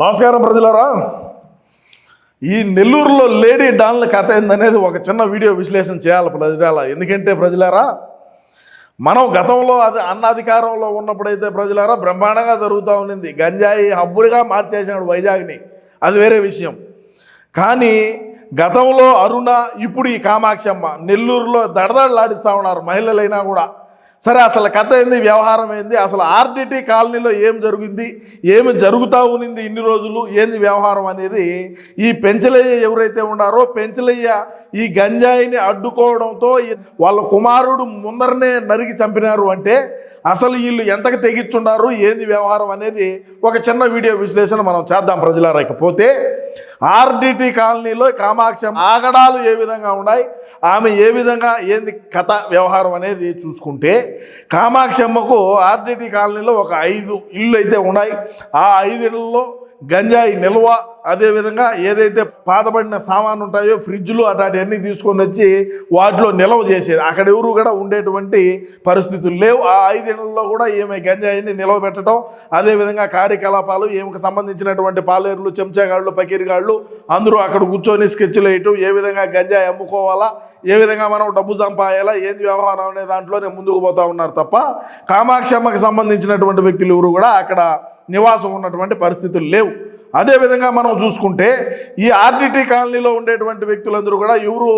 నమస్కారం ప్రజలారా. ఈ నెల్లూరులో లేడీ డాన్ల కథ ఏందనేది ఒక చిన్న వీడియో విశ్లేషణ చేయాలి ప్రజలారా. ఎందుకంటే ప్రజలారా మనం గతంలో అది అన్నాధికారంలో ఉన్నప్పుడైతే ప్రజలారా బ్రహ్మాండంగా జరుగుతూ ఉండింది. గంజాయి హబ్బులుగా మార్చేసినాడు వైజాగ్ని. అది వేరే విషయం. కానీ గతంలో అరుణ ఇప్పుడు ఈ కామాక్షమ్మ. నెల్లూరులో దడదడలాడిస్తూ ఉన్నారు మహిళలైనా కూడా. సరే అసలు కథ ఏంది? వ్యవహారం ఏంది? అసలు ఆర్డిటీ కాలనీలో ఏం జరిగింది? ఏమి జరుగుతూ ఉన్నింది ఇన్ని రోజులు? ఏంది వ్యవహారం అనేది? ఈ పెంచలయ్య ఎవరైతే ఉన్నారో పెంచలయ్య ఈ గంజాయిని అడ్డుకోవడంతో వాళ్ళ కుమారుడు ముందరనే నరికి చంపినారు అంటే అసలు వీళ్ళు ఎంతకు తెగించున్నారు ఏంది వ్యవహారం అనేది ఒక చిన్న వీడియో విశ్లేషణ మనం చేద్దాం ప్రజలారా. ఇకపోతే ఆర్డిటి కాలనీలో కామాక్ష ఆగడాలు ఏ విధంగా ఉన్నాయి ఆమె ఏ విధంగా ఏంది కథ వ్యవహారం అనేది చూసుకుంటే కామాక్షమ్మకు ఆర్డిటి కాలనీలో ఒక ఐదు ఇళ్ళు అయితే ఉన్నాయి. ఆ ఐదు ఇళ్ళల్లో గంజాయి నిల్వ అదేవిధంగా ఏదైతే పాతబడిన సామాను ఉంటాయో ఫ్రిడ్జ్లు అట్లాంటివన్నీ తీసుకొని వచ్చి వాటిలో నిల్వ చేసేది. అక్కడ ఎవరు కూడా ఉండేటువంటి పరిస్థితులు లేవు. ఆ ఐదేళ్ళలో కూడా ఈమె గంజాయిని నిల్వ పెట్టడం అదేవిధంగా కార్యకలాపాలు ఈమెకు సంబంధించినటువంటి పాలేరులు చెంచాగాళ్ళు పకీరిగాళ్ళు అందరూ అక్కడ కూర్చొని స్కెచ్లు వేయటం ఏ విధంగా గంజాయి అమ్ముకోవాలా ఏ విధంగా మనం డబ్బు సంపాయాలా ఏంది వ్యవహారం అనే దాంట్లోనే ముందుకు పోతా ఉన్నారు తప్ప కామాక్షమ్మకి సంబంధించినటువంటి వ్యక్తులు ఎవరు కూడా అక్కడ నివాసం ఉన్నటువంటి పరిస్థితులు లేవు. అదేవిధంగా మనం చూసుకుంటే ఈ ఆర్డిటీ కాలనీలో ఉండేటువంటి వ్యక్తులందరూ కూడా ఎవరు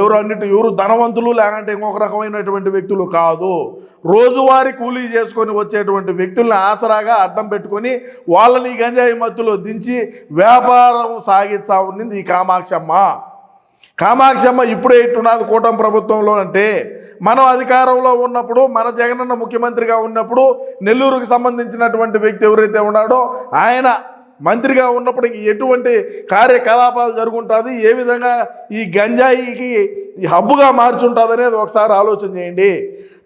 ఎవరు అన్నిటి ఎవరు ధనవంతులు లేకుంటే ఇంకొక రకమైనటువంటి వ్యక్తులు కాదు. రోజువారీ కూలీ చేసుకొని వచ్చేటువంటి వ్యక్తుల్ని ఆసరాగా అడ్డం పెట్టుకొని వాళ్ళని గంజాయి మత్తులో దించి వ్యాపారం సాగిస్తా ఉన్నింది ఈ కామాక్షమ్మ. కామాక్షమ్మ ఇప్పుడే ఇట్టున్నది కూటమి ప్రభుత్వంలో అంటే మనం అధికారంలో ఉన్నప్పుడు మన జగనన్న ముఖ్యమంత్రిగా ఉన్నప్పుడు నెల్లూరుకు సంబంధించినటువంటి వ్యక్తి ఎవరైతే ఉన్నాడో ఆయన మంత్రిగా ఉన్నప్పుడు ఎటువంటి కార్యకలాపాలు జరుగుంటుంది ఏ విధంగా ఈ గంజాయికి ఈ హబ్బుగా మార్చుంటుంది అనేది ఒకసారి ఆలోచన చేయండి.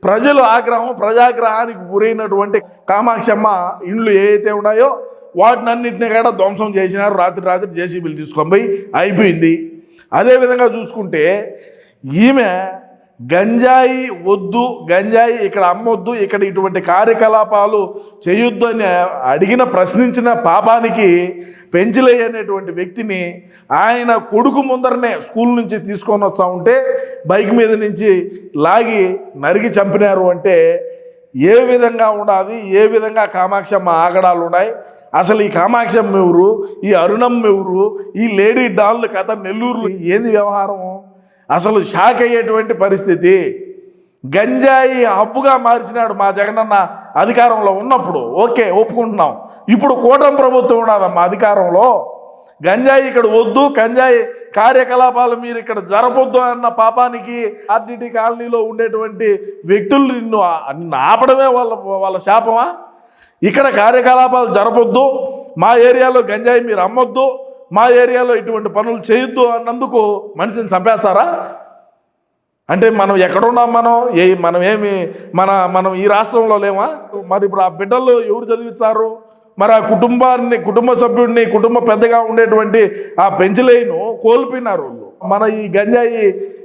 ప్రజలు ఆగ్రహం ప్రజాగ్రహానికి గురైనటువంటి కామాక్షమ్మ ఇండ్లు ఏవైతే ఉన్నాయో వాటినన్నింటినీ కూడా ధ్వంసం చేసినారు. రాత్రి రాత్రి జేసీబీలు తీసుకొని పోయి అయిపోయింది. అదేవిధంగా చూసుకుంటే ఈమె గంజాయి వద్దు గంజాయి ఇక్కడ అమ్మొద్దు ఇక్కడ ఇటువంటి కార్యకలాపాలు చేయొద్దు అని అడిగిన ప్రశ్నించిన పాపానికి పెంచలయ్య అనేటువంటి వ్యక్తిని ఆయన కొడుకు ముందరనే స్కూల్ నుంచి తీసుకొని వస్తా ఉంటే బైక్ మీద నుంచి లాగి నరిగి చంపినారు అంటే ఏ విధంగా ఉండాలి ఏ విధంగా కామాక్షమ్మ ఆగడాలు ఉన్నాయి? అసలు ఈ కామాక్షమ్మ ఎవరు? ఈ అరుణమ్మ ఎవరు? ఈ లేడీ డాన్ల కథ నెల్లూరులో ఏంది వ్యవహారం? అసలు షాక్ అయ్యేటువంటి పరిస్థితి. గంజాయి హబ్బుగా మార్చినాడు మా జగనన్న అధికారంలో ఉన్నప్పుడు. ఓకే ఒప్పుకుంటున్నాం. ఇప్పుడు కూటమి ప్రభుత్వం ఉన్నదమ్మా అధికారంలో. గంజాయి ఇక్కడ వద్దు గంజాయి కార్యకలాపాలు మీరు ఇక్కడ జరపొద్దు అన్న పాపానికి ఆర్డిటి కాలనీలో ఉండేటువంటి వ్యక్తులు నిన్ను నిన్ను ఆపడమే వాళ్ళ వాళ్ళ శాపమా? ఇక్కడ కార్యకలాపాలు జరపొద్దు మా ఏరియాలో గంజాయి మీరు అమ్మొద్దు మా ఏరియాలో ఇటువంటి పనులు చేయొద్దు అన్నందుకు మనిషిని చంపేస్తారా? అంటే మనం ఎక్కడున్నాం మనం? ఏ మనం ఏమి మన మనం ఈ రాష్ట్రంలో లేమా? మరి ఇప్పుడు ఆ బిడ్డలు ఎవరు చదివిస్తారు? మరి ఆ కుటుంబాన్ని కుటుంబ సభ్యుడిని కుటుంబ పెద్దగా ఉండేటువంటి ఆ పెంచలేను కోల్పోయినారు మన ఈ గంజాయి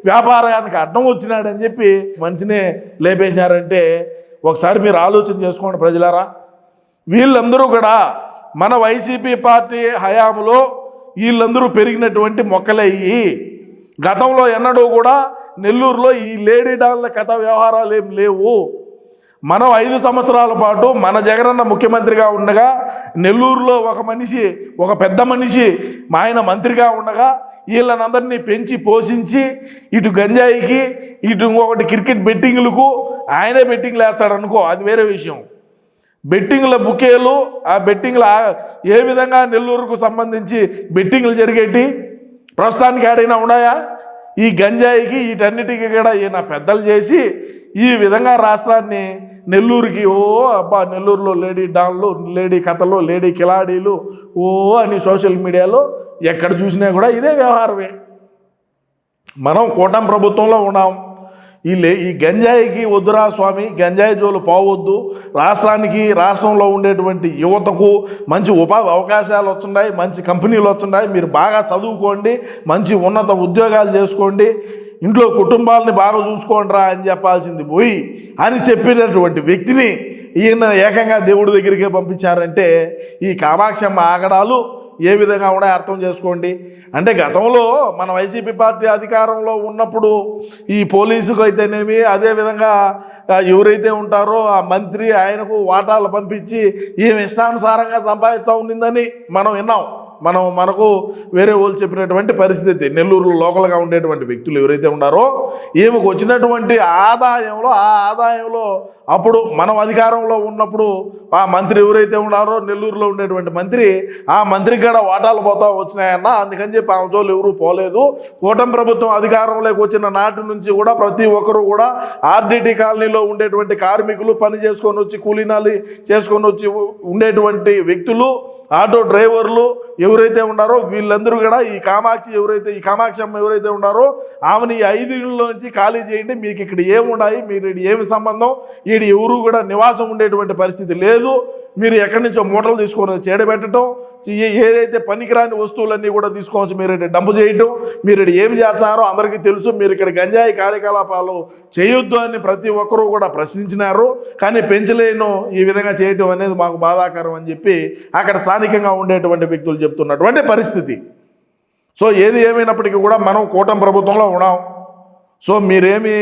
వ్యాపారానికి అడ్డం వచ్చినాడని చెప్పి మనిషినే లేపేశారంటే ఒకసారి మీరు ఆలోచన చేసుకోండి ప్రజలారా. వీళ్ళందరూ కూడా మన వైసీపీ పార్టీ హయాంలో వీళ్ళందరూ పెరిగినటువంటి మొక్కలయ్యి గతంలో ఎన్నడూ కూడా నెల్లూరులో ఈ లేడీ డాన్ల కథ వ్యవహారాలు ఏం లేవు. మనం ఐదు సంవత్సరాల పాటు మన జగనన్న ముఖ్యమంత్రిగా ఉండగా నెల్లూరులో ఒక మనిషి ఒక పెద్ద మనిషి మా ఆయన మంత్రిగా ఉండగా వీళ్ళనందరినీ పెంచి పోషించి ఇటు గంజాయికి ఇటు ఇంకొకటి క్రికెట్ బెట్టింగ్లకు ఆయనే బెట్టింగ్లు వేస్తాడనుకో అది వేరే విషయం. బెట్టింగ్ల బుకేలు ఆ బెట్టింగ్ల ఏ విధంగా నెల్లూరుకు సంబంధించి బెట్టింగ్లు జరిగేటి? ప్రస్తుతానికి ఆడైనా ఉన్నాయా? ఈ గంజాయికి వీటన్నిటికీ కూడా ఈయన పెద్దలు చేసి ఈ విధంగా రాష్ట్రాన్ని నెల్లూరుకి ఓ అబ్బా నెల్లూరులో లేడీ డాన్లు లేడీ కథలు లేడీ కిలాడీలు ఓ అని సోషల్ మీడియాలో ఎక్కడ చూసినా కూడా ఇదే వ్యవహారమే. మనం కూటమి ప్రభుత్వంలో ఉన్నాం. ఈ ఈ గంజాయికి వద్దురా స్వామి గంజాయి జోలు పోవద్దు. రాష్ట్రానికి రాష్ట్రంలో ఉండేటువంటి యువతకు మంచి ఉపాధి అవకాశాలు వస్తున్నాయి మంచి కంపెనీలు వస్తున్నాయి. మీరు బాగా చదువుకోండి మంచి ఉన్నత ఉద్యోగాలు చేసుకోండి ఇంట్లో కుటుంబాలని బాగా చూసుకోండిరా అని చెప్పాల్సింది పోయి అని చెప్పినటువంటి వ్యక్తిని ఈయన ఏకంగా దేవుడి దగ్గరికే పంపించారంటే ఈ కామాక్షమ్మ ఆగడాలు ఏ విధంగా ఉన్నాయి అర్థం చేసుకోండి. అంటే గతంలో మన వైసీపీ పార్టీ అధికారంలో ఉన్నప్పుడు ఈ పోలీసుకు అయితేనేమి అదేవిధంగా ఎవరైతే ఉంటారో ఆ మంత్రి ఆయనకు వాటాలు పంపించి ఈమె ఇష్టానుసారంగా సంపాదించా ఉన్నిందని మనం విన్నాం. మనం మనకు వేరే వాళ్ళు చెప్పినటువంటి పరిస్థితి నెల్లూరులో లోకల్గా ఉండేటువంటి వ్యక్తులు ఎవరైతే ఉన్నారో ఈమెకు వచ్చినటువంటి ఆదాయంలో ఆ ఆదాయంలో అప్పుడు మనం అధికారంలో ఉన్నప్పుడు ఆ మంత్రి ఎవరైతే ఉన్నారో నెల్లూరులో ఉండేటువంటి మంత్రి ఆ మంత్రి కూడా వాటాలు పోతా వచ్చినాయన్న అందుకని చెప్పి ఆమె జోలు ఎవరు పోలేదు. కూటమి ప్రభుత్వం అధికారంలోకి వచ్చిన నాటి నుంచి కూడా ప్రతి ఒక్కరూ కూడా ఆర్డీటీ కాలనీలో ఉండేటువంటి కార్మికులు పని చేసుకొని వచ్చి కూలీనాలి చేసుకొని వచ్చి ఉండేటువంటి వ్యక్తులు ఆటో డ్రైవర్లు ఎవరైతే ఉన్నారో వీళ్ళందరూ కూడా ఈ కామాక్షి ఎవరైతే ఈ కామాక్షి అమ్మ ఎవరైతే ఉన్నారో ఆమెని ఈ ఐదు ఇళ్ళ నుంచి ఖాళీ చేయండి. మీకు ఇక్కడ ఏమున్నాయి? మీరు ఏమి సంబంధం? ఈడ ఎవరు కూడా నివాసం ఉండేటువంటి పరిస్థితి లేదు. మీరు ఎక్కడి నుంచో మూటలు తీసుకొని వచ్చి ఏదైతే పనికిరాని వస్తువులన్నీ కూడా తీసుకోవచ్చు మీరు డంపు చేయటం మీరు ఏం చేస్తారో అందరికీ తెలుసు మీరు ఇక్కడ గంజాయి కార్యకలాపాలు చేయొద్దు అని ప్రతి ఒక్కరూ కూడా ప్రశ్నించినారు. కానీ పెంచలేను ఈ విధంగా చేయటం అనేది మాకు బాధాకరం అని చెప్పి అక్కడ స్థానికంగా ఉండేటువంటి వ్యక్తులు చెప్తున్నటువంటి పరిస్థితి. సో ఏది ఏమైనప్పటికీ కూడా మనం కూటమి ప్రభుత్వంలో ఉన్నాం. సో మీరేమి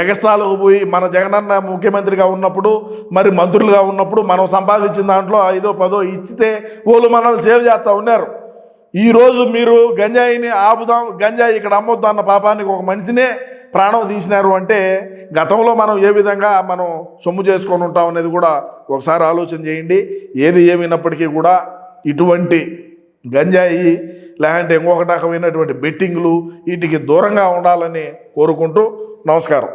ఎగస్ట్రాలకు పోయి మన జగనన్న ముఖ్యమంత్రిగా ఉన్నప్పుడు మరి మంత్రులుగా ఉన్నప్పుడు మనం సంపాదించిన దాంట్లో ఐదో పదో ఇచ్చితే వాళ్ళు మనల్ని సేవ్ చేస్తూ ఉన్నారు. ఈరోజు మీరు గంజాయిని ఆపుదాం గంజాయి ఇక్కడ అమ్మొద్దు అన్న పాపానికి ఒక మనిషినే ప్రాణం తీసినారు అంటే గతంలో మనం ఏ విధంగా మనం సొమ్ము చేసుకొని ఉంటాం అనేది కూడా ఒకసారి ఆలోచన చేయండి. ఏది ఏమైనప్పటికీ కూడా ఇటువంటి గంజాయి లేదంటే ఇంకొక రకమైనటువంటి బెట్టింగ్లు వీటికి దూరంగా ఉండాలని కోరుకుంటూ నమస్కారం.